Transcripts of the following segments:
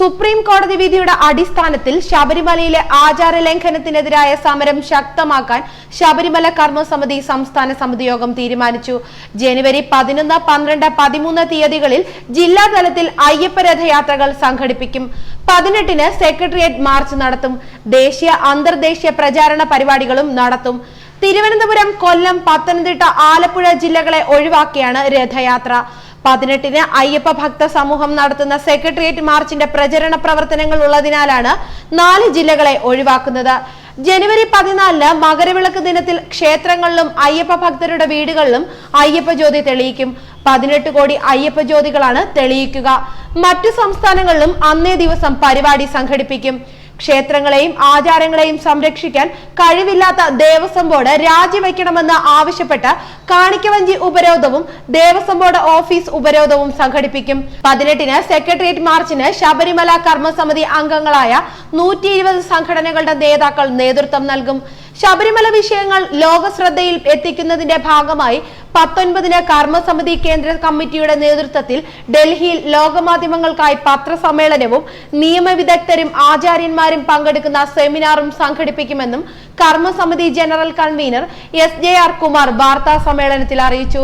Supreme കോടതി വിധിയുടെ അടിസ്ഥാനത്തിൽ ശബരിമലയിലെ ആചാര ലംഘനത്തിനെതിരായ സമരം ശക്തമാക്കാൻ ശബരിമല കർമ്മസമിതി സംസ്ഥാന സമിതി യോഗം തീരുമാനിച്ചു. ജനുവരി പതിനൊന്ന് പന്ത്രണ്ട് പതിമൂന്ന് തീയതികളിൽ ജില്ലാതലത്തിൽ അയ്യപ്പ രഥയാത്രകൾ സംഘടിപ്പിക്കും. പതിനെട്ടിന് സെക്രട്ടേറിയറ്റ് മാർച്ച് നടത്തും. ദേശീയ അന്തർദേശീയ പ്രചാരണ പരിപാടികളും നടത്തും. തിരുവനന്തപുരം കൊല്ലം പത്തനംതിട്ട ആലപ്പുഴ ജില്ലകളെ ഒഴിവാക്കിയാണ് രഥയാത്ര. പതിനെട്ടിന് അയ്യപ്പ ഭക്ത സമൂഹം നടത്തുന്ന സെക്രട്ടേറിയറ്റ് മാർച്ചിന്റെ പ്രചരണ പ്രവർത്തനങ്ങൾ ഉള്ളതിനാലാണ് നാല് ജില്ലകളെ ഒഴിവാക്കുന്നത്. ജനുവരി പതിനാലിന് മകരവിളക്ക് ദിനത്തിൽ ക്ഷേത്രങ്ങളിലും അയ്യപ്പ ഭക്തരുടെ വീടുകളിലും അയ്യപ്പ ജ്യോതി തെളിയിക്കും. പതിനെട്ട് കോടി അയ്യപ്പ ജ്യോതികളാണ് തെളിയിക്കുക. മറ്റു സംസ്ഥാനങ്ങളിലും അന്നേ ദിവസം പരിപാടി സംഘടിപ്പിക്കും. ക്ഷേത്രങ്ങളെയും ആചാരങ്ങളെയും സംരക്ഷിക്കാൻ കഴിവില്ലാത്ത ദേവസ്വം ബോർഡ് രാജിവെക്കണമെന്ന് ആവശ്യപ്പെട്ട് കാണിക്കവഞ്ചി ഉപരോധവും ദേവസ്വം ബോർഡ് ഓഫീസ് ഉപരോധവും സംഘടിപ്പിക്കും. പതിനെട്ടിന് സെക്രട്ടേറിയറ്റ് മാർച്ചിന് ശബരിമല കർമ്മസമിതി അംഗങ്ങളായ നൂറ്റി സംഘടനകളുടെ നേതാക്കൾ നേതൃത്വം നൽകും. ശബരിമല വിഷയങ്ങൾ ലോക ശ്രദ്ധയിൽ എത്തിക്കുന്നതിന്റെ ഭാഗമായി പത്തൊൻപതിന് കർമ്മസമിതി കേന്ദ്ര കമ്മിറ്റിയുടെ നേതൃത്വത്തിൽ ഡൽഹിയിൽ ലോകമാധ്യമങ്ങൾക്കായി പത്രസമ്മേളനവും നിയമവിദഗ്ധരും ആചാര്യന്മാരും പങ്കെടുക്കുന്ന സെമിനാറും സംഘടിപ്പിക്കുമെന്നും കർമ്മസമിതി general convener S J R Kumar വാർത്താ സമ്മേളനത്തിൽ അറിയിച്ചു.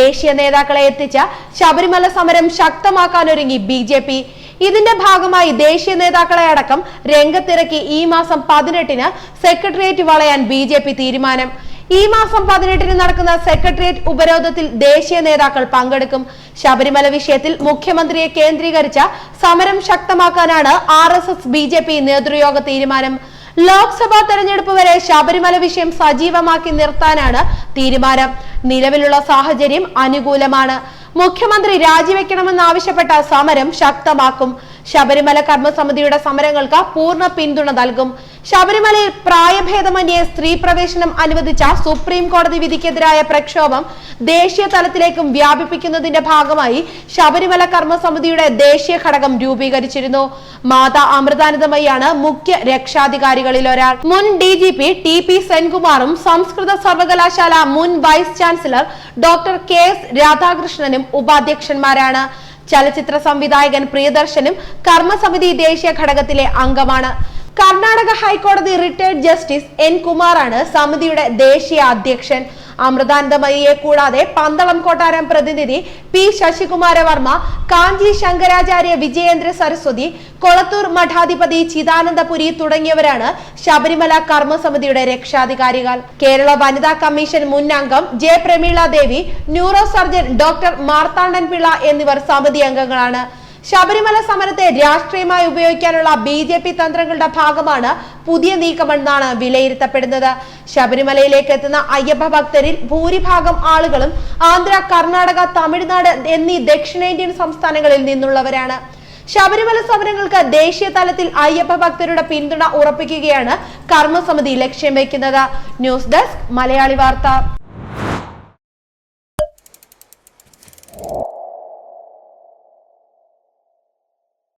ദേശീയ നേതാക്കളെ എത്തിച്ച ശബരിമല സമരം ശക്തമാക്കാനൊരുങ്ങി ബി ജെ പി. ഇതിന്റെ ഭാഗമായി ദേശീയ നേതാക്കളെ അടക്കം രംഗത്തിറക്കി ഈ മാസം പതിനെട്ടിന് സെക്രട്ടേറിയറ്റ് വളയാൻ ബി തീരുമാനം. ഈ മാസം പതിനെട്ടിന് നടക്കുന്ന സെക്രട്ടേറിയറ്റ് ഉപരോധത്തിൽ ദേശീയ നേതാക്കൾ പങ്കെടുക്കും. ശബരിമല വിഷയത്തിൽ മുഖ്യമന്ത്രിയെ കേന്ദ്രീകരിച്ച സമരം ശക്തമാക്കാനാണ് R S S B J P നേതൃയോഗ തീരുമാനം. ലോക്സഭാ തെരഞ്ഞെടുപ്പ് വരെ ശബരിമല വിഷയം സജീവമാക്കി നിർത്താനാണ് തീരുമാനം. നിലവിലുള്ള സാഹചര്യം അനുകൂലമാണ്. മുഖ്യമന്ത്രി രാജിവെക്കണമെന്നാവശ്യപ്പെട്ട സമരം ശക്തമാക്കും. ശബരിമല കർമ്മസമിതിയുടെ സമരങ്ങൾക്ക് പൂർണ പിന്തുണ നൽകും. ശബരിമലയിൽ പ്രായഭേദമന്യേ സ്ത്രീ പ്രവേശനം അനുവദിച്ച സുപ്രീം കോടതി വിധിക്കെതിരായ പ്രക്ഷോഭം ദേശീയ തലത്തിലേക്കും വ്യാപിപ്പിക്കുന്നതിന്റെ ഭാഗമായി ശബരിമല കർമ്മസമിതിയുടെ ദേശീയ ഘടകം രൂപീകരിച്ചിരുന്നു. മാതാ അമൃതാനന്ദമയാണ് മുഖ്യ രക്ഷാധികാരികളിൽ ഒരാൾ. മുൻ D G P T P സെൻകുമാറും സംസ്കൃത സർവകലാശാല മുൻ vice chancellor doctor K S രാധാകൃഷ്ണനും ഉപാധ്യക്ഷന്മാരാണ്. ചലച്ചിത്ര സംവിധായകൻ പ്രിയദർശനും കർമ്മസമിതി ദേശീയ ഘടകത്തിലെ അംഗമാണ്. കർണാടക ഹൈക്കോടതി റിട്ടയർഡ് ജസ്റ്റിസ് എൻ കുമാറാണ് സമിതിയുടെ ദേശീയ അധ്യക്ഷൻ. അമൃതാനന്ദമയിയെ കൂടാതെ പന്തളം കൊട്ടാരം പ്രതിനിധി പി ശശികുമാര വർമ്മ കാഞ്ചി ശങ്കരാചാര്യ വിജയേന്ദ്ര സരസ്വതി കൊളത്തൂർ മഠാധിപതി ചിദാനന്ദപുരി തുടങ്ങിയവരാണ് ശബരിമല കർമ്മസമിതിയുടെ രക്ഷാധികാരികൾ. കേരള വനിതാ കമ്മീഷൻ മുൻ അംഗം J Prameela Devi neuro surgeon doctor Marthandan Pillai എന്നിവർ സമിതി അംഗങ്ങളാണ്. ശബരിമല സമരത്തെ രാഷ്ട്രീയമായി ഉപയോഗിക്കാനുള്ള ബി ജെ പി തന്ത്രങ്ങളുടെ ഭാഗമാണ് പുതിയ നീക്കമെന്നാണ് വിലയിരുത്തപ്പെടുന്നത്. ശബരിമലയിലേക്ക് എത്തുന്ന അയ്യപ്പ ഭക്തരിൽ ഭൂരിഭാഗം ആളുകളും ആന്ധ്ര കർണാടക തമിഴ്നാട് എന്നീ ദക്ഷിണേന്ത്യൻ സംസ്ഥാനങ്ങളിൽ നിന്നുള്ളവരാണ്. ശബരിമല സമരങ്ങൾക്ക് ദേശീയ തലത്തിൽ അയ്യപ്പ ഭക്തരുടെ പിന്തുണ ഉറപ്പിക്കുകയാണ് കർമ്മസമിതി ലക്ഷ്യം വയ്ക്കുന്നത്. ന്യൂസ് ഡെസ്ക് മലയാളി വാർത്ത.